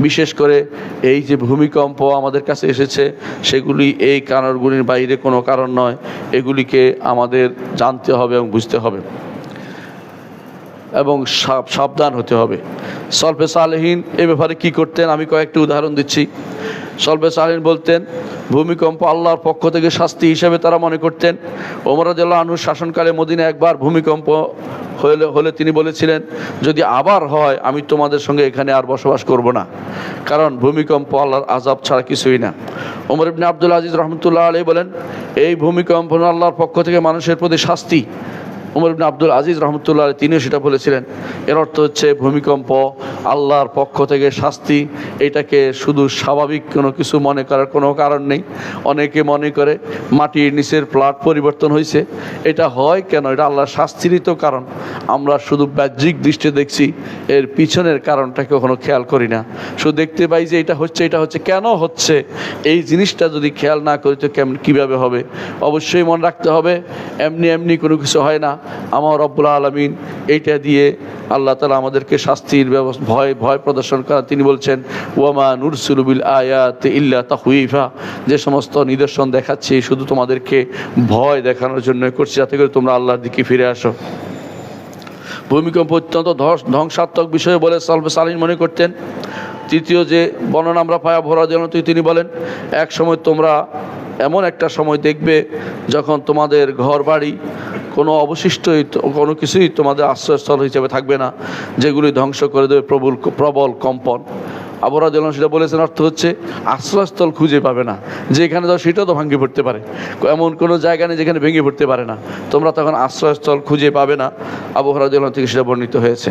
বিশেষ করে এই যে ভূমিকম্প আমাদের কাছে এসেছে, সেগুলি এই কারণগুলির বাইরে কোনো কারণ নয়। এগুলিকে আমাদের জানতে হবে এবং বুঝতে হবে। এবং সাব- সাবধান হতে হবে। সলফে সালেহীন এ ব্যাপারে কী করতেন? আমি কয়েকটি উদাহরণ দিচ্ছি। সলফে সালেহীন বলতেন, ভূমিকম্প আল্লাহর পক্ষ থেকে শাস্তি হিসেবে তারা মনে করতেন। ওমরাজুল্লাহ আনুর শাসনকালে মদিনে একবার ভূমিকম্প হলে হলে তিনি বলেছিলেন, যদি আবার হয়, আমি তোমাদের সঙ্গে এখানে আর বসবাস করব না। কারণ ভূমিকম্প আল্লাহর আজাব ছাড়া কিছুই না। ওমর ইবনে আব্দুল আজিজ রহমতুল্লাহ আলী বলেন, এই ভূমিকম্প আল্লাহর পক্ষ থেকে মানুষের প্রতি শাস্তি। উমর ইবনে আব্দুল আজিজ রহমতুল্লাহ তিনিও সেটা বলেছিলেন। এর অর্থ হচ্ছে ভূমিকম্প, আল্লাহর পক্ষ থেকে শাস্তি। এটাকে শুধু স্বাভাবিক কোনো কিছু মনে করার কোনো কারণ নেই। অনেকে মনে করে মাটির নিচের প্লাট পরিবর্তন হয়েছে। এটা হয় কেন? এটা আল্লাহর শাস্তিরই তো কারণ। আমরা শুধু বাহ্যিক দৃষ্টি দেখছি, এর পিছনের কারণটা কখনো খেয়াল করি না। শুধু দেখতে পাই যে এটা হচ্ছে এটা হচ্ছে। কেন হচ্ছে? এই জিনিসটা যদি খেয়াল না করি তো কেমন, কীভাবে হবে? অবশ্যই মনে রাখতে হবে, এমনি এমনি কোনো কিছু হয় না। আমার রব্বুল আলমিন এইটা দিয়ে আল্লাহ তালা আমাদেরকে শাস্তির ব্যবস্থা ভয় ভয় প্রদর্শন করা তিনি বলছেন, ওয়ামা নুরসুলুবিল আয়াত ইল্লা তাহুইফা যে সমস্ত নিদর্শন দেখাচ্ছি, শুধু তোমাদেরকে ভয় দেখানোর জন্য করছি, যাতে করে তোমরা আল্লাহর দিকে ফিরে আসো। ভূমিকম্প অত্যন্ত ধ্বংসাত্মক বিষয়ে বলে সালিন মনে করতেন। তৃতীয় যে বর্ণনা আমরা পায়া ভরা যেন তিনি বলেন এক সময় তোমরা এমন একটা সময় দেখবে যখন তোমাদের ঘর বাড়ি কোনো অবশিষ্টই কোনো কিছুই তোমাদের আশ্রয়স্থল হিসেবে থাকবে না, যেগুলি ধ্বংস করে দেবে প্রবল প্রবল কম্পন। আবরা যেমন সেটা বলেছেন, অর্থ হচ্ছে আশ্রয়স্থল খুঁজে পাবে না। যেখানে যাও সেটাও তো ভাঙে পড়তে পারে। এমন কোনো জায়গা নেই যেখানে ভেঙে পড়তে পারে না। তোমরা তখন আশ্রয়স্থল খুঁজে পাবে না আবহাওয়া যেমন থেকে সেটা বর্ণিত হয়েছে।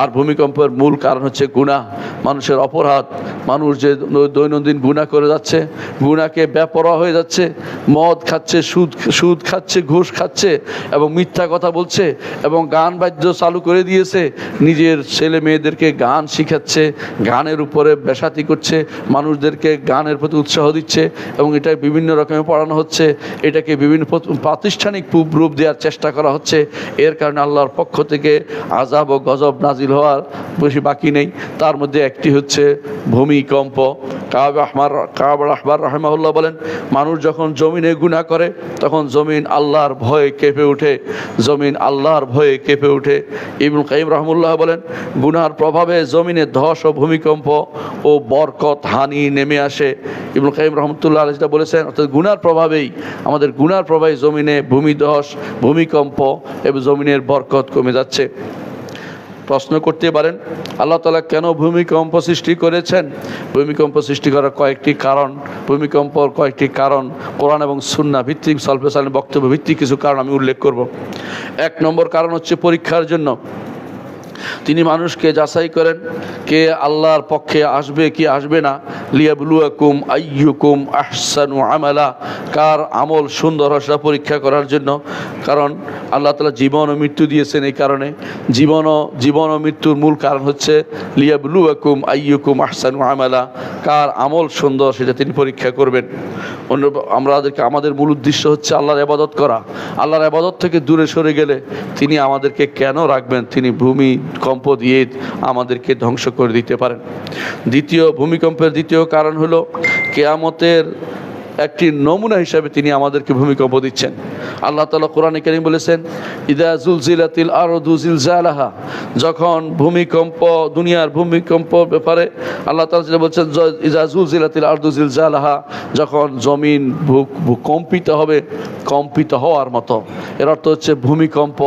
আর ভূমিকম্পের মূল কারণ হচ্ছে গুণা, মানুষের অপরাধ। মানুষ যে দৈনন্দিন গুণা করে যাচ্ছে, গুণাকে ব্যাপরা হয়ে যাচ্ছে, মদ খাচ্ছে, সুদ সুদ খাচ্ছে, ঘুষ খাচ্ছে এবং মিথ্যা কথা বলছে এবং গান বাদ্য চালু করে দিয়েছে। নিজের ছেলে মেয়েদেরকে গান শিখাচ্ছে, গানের উপরে বেসাতি করছে, মানুষদেরকে গানের প্রতি উৎসাহ দিচ্ছে এবং এটা বিভিন্ন রকমের পড়ানো হচ্ছে। এটাকে বিভিন্ন প্রাতিষ্ঠানিক রূপ দেওয়ার চেষ্টা করা হচ্ছে। এর কারণে আল্লাহর পক্ষ থেকে আজাব ও গজব নাজিল হওয়ার বেশি বাকি নেই। তার মধ্যে একটি হচ্ছে ভূমিকম্প। কাব আহমার, কাব আহবার রহমাউল্লাহ বলেন, মানুষ যখন জমিনে গুণা করে, তখন জমিন আল্লাহর ভয়ে কেঁপে ওঠে জমিন আল্লাহর ভয়ে কেঁপে ওঠে ইবনুল কাইম রহমুল্লাহ বলেন গুনার প্রভাবে জমিনে ধস ও ভূমিকম্প ও বরকত, হানি নেমে আসে। ইবনুল কাইম রহমতুল্লাহ আলহ যেটা বলেছেন, অর্থাৎ গুনার প্রভাবেই আমাদের গুনার প্রভাবে জমিনে ভূমিধস ভূমিকম্প এবং জমিনের বরকত কমে যাচ্ছে। প্রশ্ন করতে পারেন, আল্লাহ তালা কেন ভূমিকম্প সৃষ্টি করেছেন? ভূমিকম্প সৃষ্টি করার কয়েকটি কারণ, ভূমিকম্পর কয়েকটি কারণ, কোরআন এবং সুন্না ভিত্তিক সলফে সালের বক্তব্য ভিত্তিক কিছু কারণ আমি উল্লেখ করব। এক নম্বর কারণ হচ্ছে পরীক্ষার জন্য। তিনি মানুষকে যাচাই করেন, কে আল্লাহর পক্ষে আসবে, কি আসবে না। লিয়াবলুয়াকুম আইয়ুকুম আহসানু আমালা। কার আমল সুন্দর সেটা পরীক্ষা করার জন্য। কারণ আল্লাহ তালা জীবন ও মৃত্যু দিয়েছেন এই কারণে। জীবন ও জীবন ও মৃত্যুর মূল কারণ হচ্ছে লিয়াবলুয়াকুম আইয়ুকুম আহসানু আমালা। কার আমল সুন্দর সেটা তিনি পরীক্ষা করবেন। অন্য আমাদেরকে আমাদের মূল উদ্দেশ্য হচ্ছে আল্লাহর আবাদত করা। আল্লাহর আবাদত থেকে দূরে সরে গেলে তিনি আমাদেরকে কেন রাখবেন? তিনি ভূমি কম্প দিয়ে আমাদেরকে ধ্বংস করে দিতে পারেন। দ্বিতীয় ভূমিকম্পের দ্বিতীয় কারণ হলো কেয়ামতের একটি নমুনা হিসাবে তিনি আমাদেরকে ভূমিকম্প দিচ্ছেন। আল্লাহ তালা কোরআনে কারিম বলেছেন, ইদা জুলজিলাতিল আর দুজিল জালাহা যখন ভূমিকম্প, দুনিয়ার ভূমিকম্প ব্যাপারে আল্লাহ তালা যেটা বলছেন ইদা আর দুজিল জালাহা যখন জমিন কম্পিত হবে, কম্পিত হওয়ার মতো। এর অর্থ হচ্ছে ভূমিকম্প,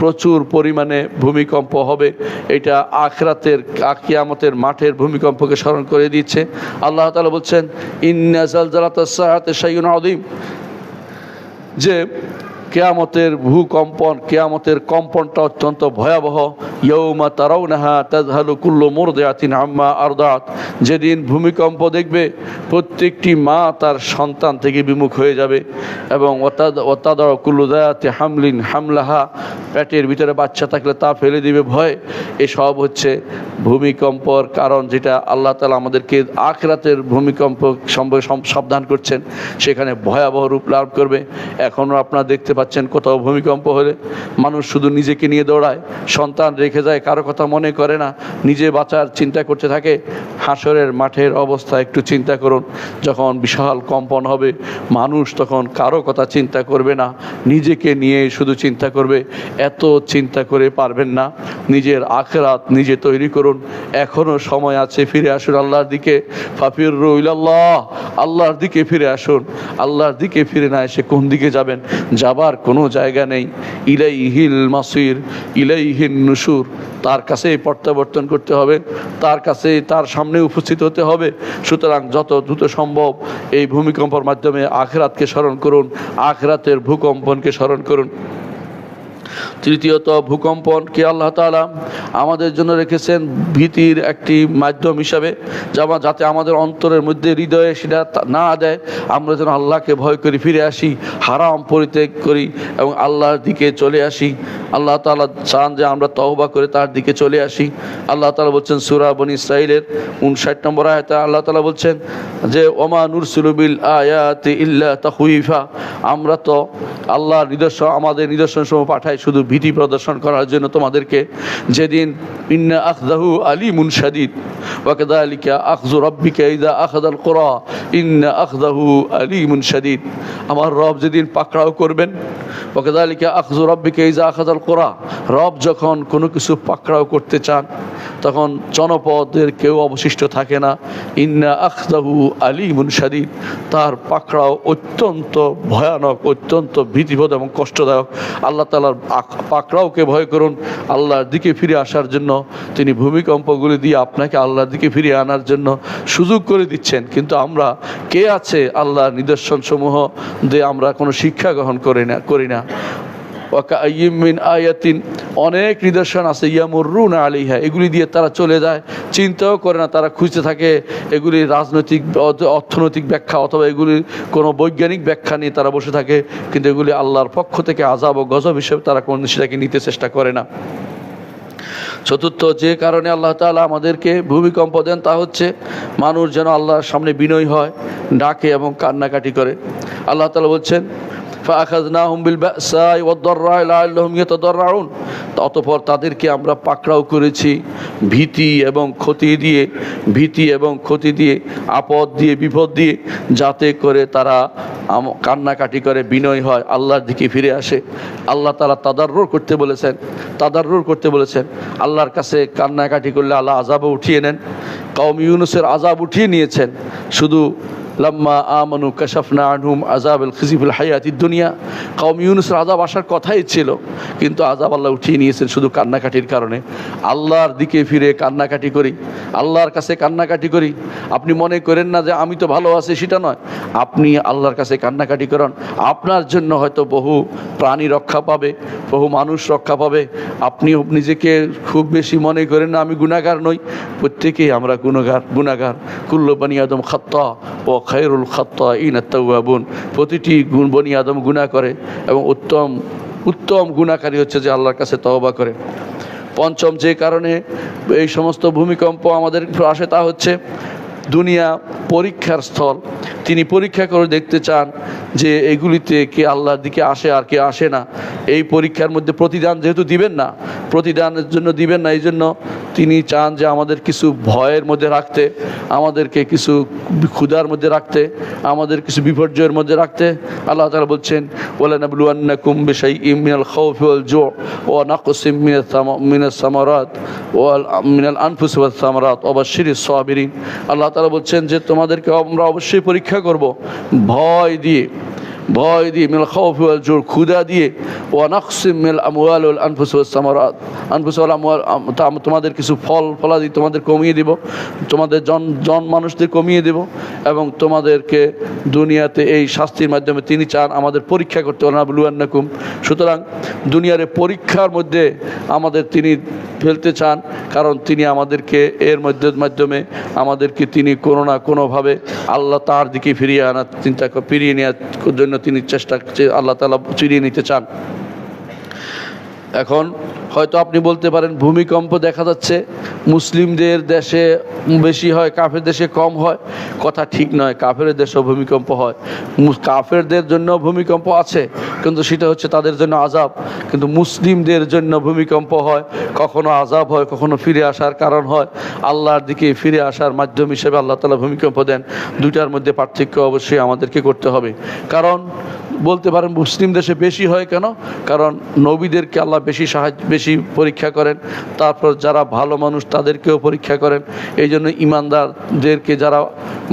প্রচুর পরিমাণে ভূমিকম্প হবে। এটা আখরাতের আকিয়ামতের মাঠের ভূমিকম্পকে স্মরণ করে দিচ্ছে। আল্লাহ তালা বলছেন ইন্নাজাল জালাতাস সাহাতে সাইন আদিম যে কেয়ামতের ভূকম্পন, কেয়ামতের কম্পনটা অত্যন্ত ভয়াবহ। ইয়ৌমা তারাউনাহা তাজহালু কুল্লু মুরদিয়াতিন আম্মা আরদাত। যেদিন ভূমিকম্প দেখবে, প্রত্যেকটি মা তার সন্তান থেকে বিমুখ হয়ে যাবে। এবং ওতাদ ওতাদর কুল্লু দায়াতে হামলিন হামলাহা, পেটের ভিতরে বাচ্চা থাকলে তা ফেলে দিবে ভয়। এসব হচ্ছে ভূমিকম্পর কারণ যেটা আল্লাহ তালা আমাদেরকে আখরাতের ভূমিকম্প সম্পর্কে সাবধান করছেন। সেখানে ভয়াবহ রূপ লাভ করবে। এখনও আপনারা দেখতে পাচ্ছেন পাচ্ছেন কোথাও ভূমিকম্প হলে। মানুষ শুধু নিজেকে নিয়ে দৌড়ায়, সন্তান রেখে যায়, কারও কথা মনে করে না, নিজে বাঁচার চিন্তা করতে থাকে। হাসরের মাঠের অবস্থা একটু চিন্তা করুন। যখন বিশাল কম্পন হবে, মানুষ তখন কারও কথা চিন্তা করবে না। নিজেকে নিয়ে শুধু চিন্তা করবে, এত চিন্তা করে পারবেন না। নিজের আখেরাত নিজে তৈরি করুন। এখনও সময় আছে, ফিরে আসুন আল্লাহর দিকে। ফাফির রইল্লাহ আল্লাহর দিকে ফিরে আসুন। আল্লাহর দিকে ফিরে না এসে কোন দিকে যাবেন? যাবার কোনো জায়গা নেই। ইলাই হিল মাসির ইলাই হিল নুসুর। তার কাছেই প্রত্যাবর্তন করতে হবে, তার কাছেই তার সামনে উপস্থিত হতে হবে। সুতরাং যত দ্রুত সম্ভব এই ভূমিকম্পর মাধ্যমে আখরাতকে স্মরণ করুন, আখরাতের ভূকম্পনকে স্মরণ করুন। তৃতীয়ত ভূকম্পনকে আল্লাহ তাআলা আমাদের জন্য রেখেছেন ভীতির একটি মাধ্যম হিসাবে যেমন যাতে আমাদের অন্তরের মধ্যে হৃদয়ে সেটা না দেয়। আমরা যেন আল্লাহকে ভয় করি, ফিরে আসি, হারাম পরিত্যাগ করি এবং আল্লাহর দিকে চলে আসি। আল্লাহ তাআলা চান যে আমরা তওবা করে তার দিকে চলে আসি। আল্লাহ তালা বলছেন সূরা বনি ইসরাইলের উনষাট নম্বর আয়াতে আল্লাহ তালা বলছেন যে, ওমা নুরসুলুবিল আয়াতি ইল্লা তাহুইফা আমরা তো আল্লাহর নিদর্শন, আমাদের নিদর্শন সমূহ পাঠাই শুধু ভীতি প্রদর্শন করার জন্য তোমাদেরকে যেদিন ইন্না আখদাহু আলী শাদীদ ওয়াকাদালিকা আখযু রাব্বিকা ইযা আখাযাল কুরা, ইন্না আখদাহু আলিমুন শাদীদ। আমার রব যেদিন পাকড়াও করবেন, ওয়াকাদালিকা আখযু রাব্বিকা ইযা আখাযাল কুরা, রব যখন কোনো কিছু পাকড়াও করতে চান, তখন জনপদের কেউ অবশিষ্ট থাকে না। ইন্না আখদাহু আলিমুন শাদীদ। তার পাকড়াও অত্যন্ত ভয়ানক, অত্যন্ত ভীতিবোধ এবং কষ্টদায়ক। আল্লাহ তালার পাকড়াওকে ভয় করুন। আল্লাহর দিকে ফিরে আসার জন্য তিনি ভূমিকম্পগুলি দিয়ে আপনাকে আল্লাহর দিকে ফিরিয়ে আনার জন্য সুযোগ করে দিচ্ছেন। কিন্তু আমরা কে আছে আল্লাহর নিদর্শন সমূহ দিয়ে আমরা কোনো শিক্ষা গ্রহণ করি না করি না? আয়াতিন, অনেক নিদর্শন আছে ইয়ামুরুন আলিহা এগুলি দিয়ে তারা চলে যায়, চিন্তাও করে না, তারা খুঁজতে থাকে এগুলি রাজনৈতিক, অর্থনৈতিক ব্যাখ্যা অথবা এগুলির কোনো বৈজ্ঞানিক ব্যাখ্যা নিয়ে তারা বসে থাকে, কিন্তু এগুলি আল্লাহর পক্ষ থেকে আজাব ও গজব হিসেবে তারা কোন সেটাকে নিতে চেষ্টা করে না। চতুর্থ যে কারণে আল্লাহ তালা আমাদেরকে ভূমিকম্প দেন তা হচ্ছে মানুষ যেন আল্লাহর সামনে বিনয় হয়, ডাকে এবং কান্নাকাটি করে। আল্লাহ তালা বলছেন ফাখাজনাহুম বিল বাসাই ওয়াদদাররা লাআল্লাহুম ইয়াতাদাররাউন তাদেরকে আমরা পাকড়াও করেছি, ভীতি এবং ক্ষতি দিয়ে, ভীতি এবং ক্ষতি দিয়ে, আপদ দিয়ে, বিপদ দিয়ে, যাতে করে তারা কান্নাকাটি করে, বিনয় হয়, আল্লাহর দিকে ফিরে আসে। আল্লাহ তারা তাদার করতে বলেছেন তাদার করতে বলেছেন, আল্লাহর কাছে কান্নাকাটি করলে আল্লাহ আজাবও উঠিয়ে নেন। কম ইউনুসের আজাব উঠিয়ে নিয়েছেন, শুধু লাম্মা আমানু কাশাফনা আনহুম আজাব আল খিজিফুল হায়াতি দুনিয়া। কওম ইউনুসের আজাব আসার কথাই ছিল, কিন্তু আজাব আল্লাহ উঠিয়ে নিয়েছেন শুধু কান্নাকাটির কারণে। আল্লাহর দিকে ফিরে কান্নাকাটি করি, আল্লাহর কাছে কান্নাকাটি করি। আপনি মনে করেন না যে আমি তো ভালো আছি, সেটা নয়। আপনি আল্লাহর কাছে কান্নাকাটি করেন। আপনার জন্য হয়তো বহু প্রাণী রক্ষা পাবে, বহু মানুষ রক্ষা পাবে। আপনি নিজেকে খুব বেশি মনে করেন না, আমি গুণাগার নই। প্রত্যেকেই আমরা গুণগার গুণাগার কুল্লো বানি আদম খাত্তা ও খায়রুল খাত্তা ইন আত্মাবুন প্রতিটি গুণ বনি আদম গুণা করে এবং উত্তম উত্তম গুণাকারী হচ্ছে যে আল্লাহর কাছে তওবা করে। পঞ্চম যে কারণে এই সমস্ত ভূমিকম্প আমাদের আসে তা হচ্ছে দুনিয়া পরীক্ষার স্থল। তিনি পরীক্ষা করে দেখতে চান যে এগুলিতে কে আল্লাহর দিকে আসে আর কে আসে না। এই পরীক্ষার মধ্যে প্রতিদান যেহেতু দিবেন না, প্রতিদানের জন্য দিবেন না, এই জন্য তিনি চান যে আমাদের কিছু ভয়ের মধ্যে রাখতে, আমাদেরকে কিছু ক্ষুধার মধ্যে রাখতে, আমাদের কিছু বিপর্যয়ের মধ্যে রাখতে। আল্লাহ তাআলা বলছেন ওলা নাবলুয়ান্নাকুম বিশাইইম মিনাল খাউফি ওয়াল জু' ওয়া নাকসিম মিনাস সামারাত, ওয়াল, মিনাল আনফুস সামারাত বাশশিরিস সাবিরিন। আল্লাহ তাআলা বলছেন যে, তোমাদেরকে আমরা অবশ্যই পরীক্ষা করব, ভয় দিয়ে ভয় দিয়ে খাউফি ওয়াল জোর ক্ষুদা দিয়ে ও নাকসিম মিল আনফুস ওয়াস সামারাত। আনফুস ওয়াল আমওয়াল, আম- তা আম- তোমাদের কিছু ফল, ফলাদি তোমাদের কমিয়ে দিব। তোমাদের জন জন মানুষদের কমিয়ে দেব এবং তোমাদেরকে দুনিয়াতে এই শাস্তির মাধ্যমে তিনি চান আমাদের পরীক্ষা করতে। পারেন আবলুয়ান্নাকুম সুতরাং দুনিয়ার পরীক্ষার মধ্যে আমাদের তিনি ফেলতে চান, কারণ তিনি আমাদেরকে এর মধ্যে, মাধ্যমে আমাদেরকে তিনি কোনো না কোনোভাবে আল্লাহ তার দিকে ফিরিয়ে আনার চিন্তা ফিরিয়ে নেওয়ার জন্য তিনি চেষ্টা আল্লাহ তালা ফিরিয়ে নিতে চান। এখন হয়তো আপনি বলতে পারেন ভূমিকম্প দেখা যাচ্ছে, মুসলিমদের দেশে বেশি হয়, কাফের দেশে কম হয়। কথা ঠিক নয়, কাফের দেশেও ভূমিকম্প হয়। কাফেরদের জন্য ভূমিকম্প আছে, কিন্তু সেটা হচ্ছে তাদের জন্য আজাব কিন্তু মুসলিমদের জন্য ভূমিকম্প হয়, কখনো আজাব হয়, কখনো ফিরে আসার কারণ হয়। আল্লাহর দিকে ফিরে আসার মাধ্যম হিসেবে আল্লাহ তালা ভূমিকম্প দেন। দুইটার মধ্যে পার্থক্য অবশ্যই আমাদেরকে করতে হবে। কারণ, বলতে পারেন মুসলিম দেশে বেশি হয় কেন? কারণ নবীদেরকে আল্লাহ বেশি সাহায্য, বেশি পরীক্ষা করেন, তারপর যারা ভালো মানুষ তাদেরকেও পরীক্ষা করেন। এই জন্য ইমানদারদেরকে যারা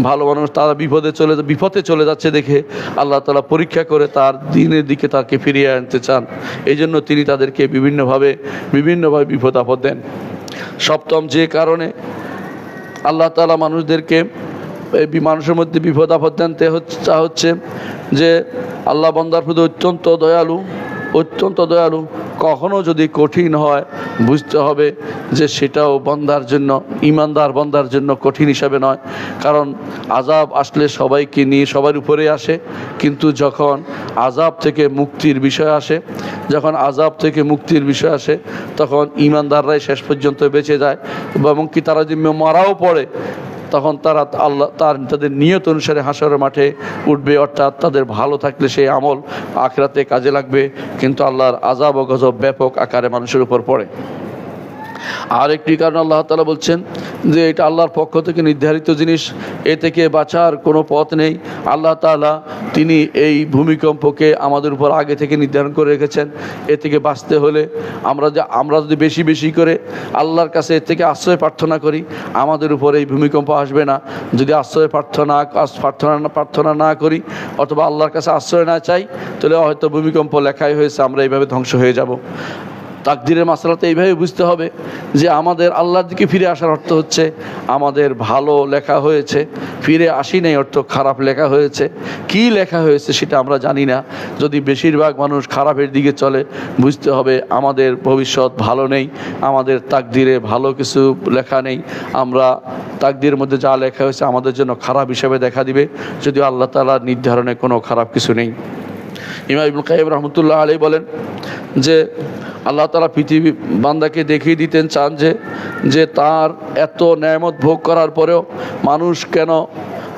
ভালো মানুষ তারা বিপদে চলে বিপদে চলে যাচ্ছে দেখে আল্লাহ তালা পরীক্ষা করে তার দিনের দিকে তাকে ফিরিয়ে আনতে চান। এই জন্য তিনি তাদেরকে বিভিন্নভাবে বিভিন্নভাবে বিপদ আপদ দেন। সপ্তম যে কারণে আল্লাহ তালা মানুষদেরকে এই মানুষের মধ্যে বিপদ আপদ দেন তা হচ্ছে যে আল্লাহ বন্দার প্রতি অত্যন্ত দয়ালু। অত্যন্ত দয়ালু, কখনো যদি কঠিন হয়, বুঝতে হবে যে সেটাও বন্দার জন্য, ইমানদার বন্দার জন্য কঠিন হিসাবে নয়। কারণ আজাব আসলে সবাইকে নিয়ে সবার উপরে আসে, কিন্তু যখন আজাব থেকে মুক্তির বিষয় আসে, যখন আজাব থেকে মুক্তির বিষয় আসে, তখন ইমানদাররাই শেষ পর্যন্ত বেঁচে যায় এবং কি তারা যদি মারাও পড়ে তখন তারা আল্লাহ, তার, তাদের নিয়ত অনুসারে হাসরের মাঠে উঠবে, অর্থাৎ তাদের ভালো থাকলে সেই আমল আখরাতে কাজে লাগবে, কিন্তু আল্লাহর আজাব ও গজব ব্যাপক আকারে মানুষের উপর পড়ে। আর একটি কারণ আল্লাহ তালা বলছেন যে এটা আল্লাহর পক্ষ থেকে নির্ধারিত জিনিস, এ থেকে বাঁচার কোনো পথ নেই। আল্লাহ তালা তিনি এই ভূমিকম্পকে আমাদের উপর আগে থেকে নির্ধারণ করে রেখেছেন। এ থেকে বাঁচতে হলে আমরা যে, আমরা যদি বেশি বেশি করে আল্লাহর কাছে এর থেকে আশ্রয় প্রার্থনা করি, আমাদের উপর এই ভূমিকম্প আসবে না। যদি আশ্রয় প্রার্থনা প্রার্থনা প্রার্থনা না করি, অথবা আল্লাহর কাছে আশ্রয় না চাই, তাহলে হয়তো ভূমিকম্প লেখাই হয়েছে, আমরা এইভাবে ধ্বংস হয়ে যাব। তাকদিরের মাসালাতে এইভাবে বুঝতে হবে যে আমাদের আল্লাহর দিকে ফিরে আসার অর্থ হচ্ছে আমাদের ভালো লেখা হয়েছে। ফিরে আসি নাই অর্থ খারাপ লেখা হয়েছে। কি লেখা হয়েছে সেটা আমরা জানি না। যদি বেশিরভাগ মানুষ খারাপের দিকে চলে, বুঝতে হবে আমাদের ভবিষ্যৎ ভালো নেই, আমাদের তাকদিরে ভালো কিছু লেখা নেই। আমরা তাকদির মধ্যে যা লেখা হয়েছে আমাদের জন্য খারাপ হিসেবে দেখা দিবে। যদিও আল্লাহ তালার নির্ধারণে কোনো খারাপ কিছু নেই। ইমাম ইবুল কাইম রহমতুল্লাহ আলী বলেন যে আল্লাহ তালা পৃথিবী বান্দাকে দেখিয়ে দিতেন চান যে যে তার এত ন্যায়ামত ভোগ করার পরেও মানুষ কেন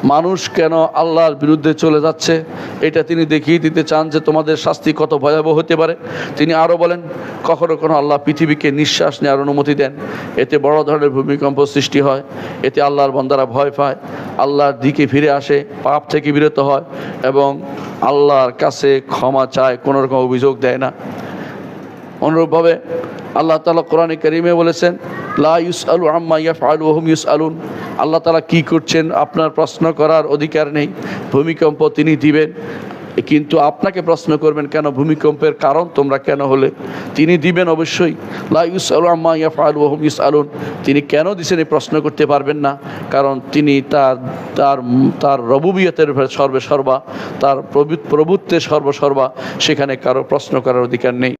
মানুষ কেন আল্লাহর বিরুদ্ধে চলে যাচ্ছে? এটা তিনি দেখিয়ে দিতে চান যে তোমাদের শাস্তি কত ভয়াবহ হতে পারে। তিনি আরও বলেন, কখনো কখনো আল্লাহ পৃথিবীকে নিঃশ্বাস নেওয়ার অনুমতি দেন। এতে বড় ধরনের ভূমিকম্প সৃষ্টি হয়। এতে আল্লাহর বন্দারা ভয় পায়। আল্লাহর দিকে ফিরে আসে, পাপ থেকে বিরত হয় এবং আল্লাহর কাছে ক্ষমা চায়, কোনো রকম অভিযোগ দেয় না। অনুরূপভাবে আল্লাহ তালা কোরআনে করিমে বলেছেন, লা ইউস আলু আম্মা ইয়াফ আলু ওহম ইউস আলুন আল্লাহ তালা কী করছেন? আপনার প্রশ্ন করার অধিকার নেই। ভূমিকম্প তিনি দিবেন, কিন্তু আপনাকে প্রশ্ন করবেন, কেন ভূমিকম্পের কারণ তোমরা কেন হলে? তিনি দিবেন অবশ্যই, লা ইউস আলু আম্মা ইয়াফ আলু ওহম ইউস আলুন তিনি কেন দিছেন এই প্রশ্ন করতে পারবেন না? কারণ তিনি তার তার তার রবুবিয়তের সর্বে সর্বা তার প্রভু- প্রভুত্বে সর্বসর্বা, সেখানে কারও প্রশ্ন করার অধিকার নেই।